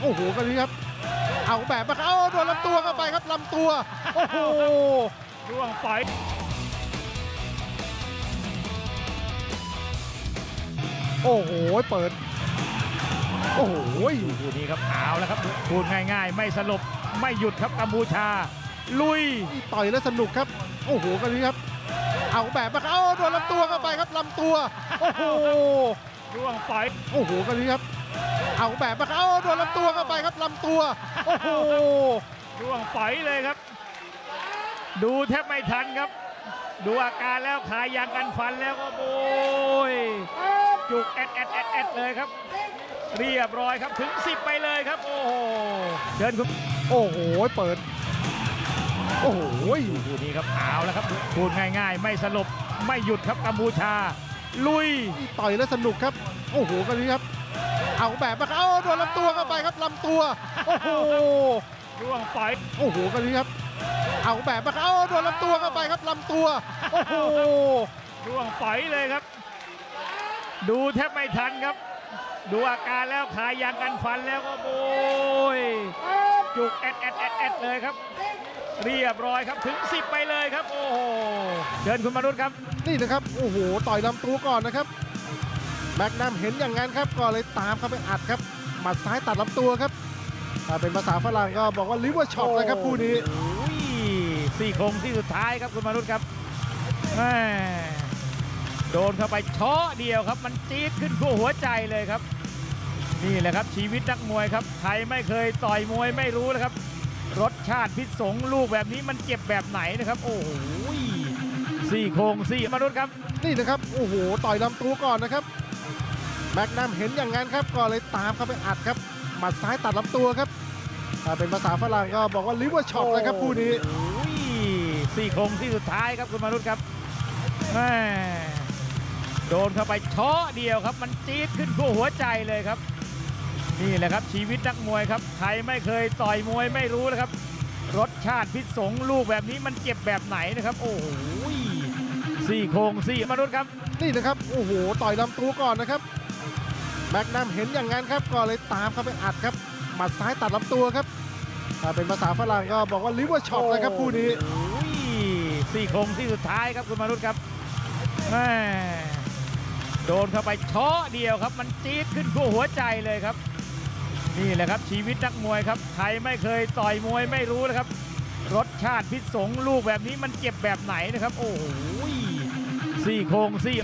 โอ้โหกันนี้ครับ เอาแบบมาเอาโดนลำตัวเข้าไปครับลำตัว โอ้โหร่วงปล่อยโอ้โห เปิด โอ้โหคู่นี้ครับเอาแล้วครับพูดง่ายๆ ไม่สลบไม่หยุดครับกัมพูชา ลุย ต่อยแล้วสนุกครับ โอ้โหกันนี้ครับ เอาแบบมาเอาโดนลำตัวเข้าไปครับลำตัว โอ้โหร่วงปล่อยโอ้โหกันนี้ครับ เอาแบบมาเอาโดนลำตัวเข้าไปครับลำตัวโอ้โหร่วงปล่อยเลยครับ ดูแทบไม่ทันครับ ดูอาการแล้วขายยางกันฟันแล้วก็โอยจุกแอดแอดแอดแอดเลยครับ เรียบร้อยครับถึง 10 ไปเลยครับ โอ้โหเชิญคุณโอ้โหเปิด โอ้โหคู่นี้ครับเอาแล้วครับพูดง่าย ๆ ไม่สลบไม่หยุดครับกัมพูชา ลุย ต่อยแล้วสนุกครับ โอ้โหกันนี้ครับ เอาแบบมาเอาโดนลำตัวเข้าไปครับลำตัว โอ้โหร่วงปล่อยโอ้โหกันนี้ครับ เอาแบบมาเอาโดนลำตัวเข้าไปครับลำตัว โอ้โหร่วงปล่อยเลยครับ ดูแทบไม่ทันครับ ดูอาการแล้วขายยางกันฟันแล้วก็โอยจุกแอดแอดแอดแอดเลยครับ เรียบร้อยครับถึง 10 ไปเลยครับ โอ้โหเชิญคุณมนุษย์ครับ นี่นะครับ โอ้โห ต่อยลำตัวก่อนนะครับ แม็กนัมเห็นอย่างนั้นครับก็เลยตามเข้าไปอัดครับหมัดซ้ายตัดลำตัวครับถ้าเป็นภาษาฝรั่งก็บอกว่าลิเวอร์ช็อตนะครับคู่นี้โอ้ยสี่โครงที่สุดท้ายครับคุณมนุษย์ครับแม่โดนเข้าไปเชาะเดียวครับ มันจี๊ดขึ้นขั้วหัวใจเลยครับ นี่แหละครับชีวิตนักมวยครับใครไม่เคยต่อยมวยไม่รู้นะครับ รสชาติพิษสงลูกแบบนี้มันเจ็บแบบไหนนะครับ โอ้โหสี่โครงสี่มนุษย์ครับ นี่นะครับโอ้โหต่อยลำตัวก่อนนะครับ แม็กนัมเห็นอย่างนั้นครับก็เลยตามเข้าไปอัดครับ หมัดซ้ายตัดลำตัวครับถ้าเป็นภาษาฝรั่งก็บอกว่าลิเวอร์ช็อตนะครับคู่นี้โอ้ยสี่โครงที่สุดท้ายครับคุณมนุษย์ครับแม่โดนเข้าไปเชาะเดียวครับ มันจี๊ดขึ้นขั้วหัวใจเลยครับ นี่แหละครับชีวิตนักมวยครับใครไม่เคยต่อยมวยไม่รู้นะครับ รสชาติพิษสงลูกแบบนี้มันเจ็บแบบไหนนะครับ โอ้โหสี่โครงสี่มนุษย์ครับ นี่นะครับโอ้โหต่อยลำตัวก่อนนะครับแม็กนัมเห็นอย่างนั้นครับก็เลยตามเข้าไปอัดครับ หมัดซ้ายตัดลำตัวครับถ้าเป็นภาษาฝรั่งก็บอกว่าลิเวอร์ช็อตนะครับคู่นี้โอ้ยสี่โครงที่สุดท้ายครับคุณมนุษย์ครับแม่โดนเข้าไปเชาะเดียวครับ มันจี๊ดขึ้นขั้วหัวใจเลยครับ นี่แหละครับชีวิตนักมวยครับใครไม่เคยต่อยมวยไม่รู้นะครับ รสชาติพิษสงลูกแบบนี้มันเจ็บแบบไหนนะครับ โอ้โหสี่โครงสี่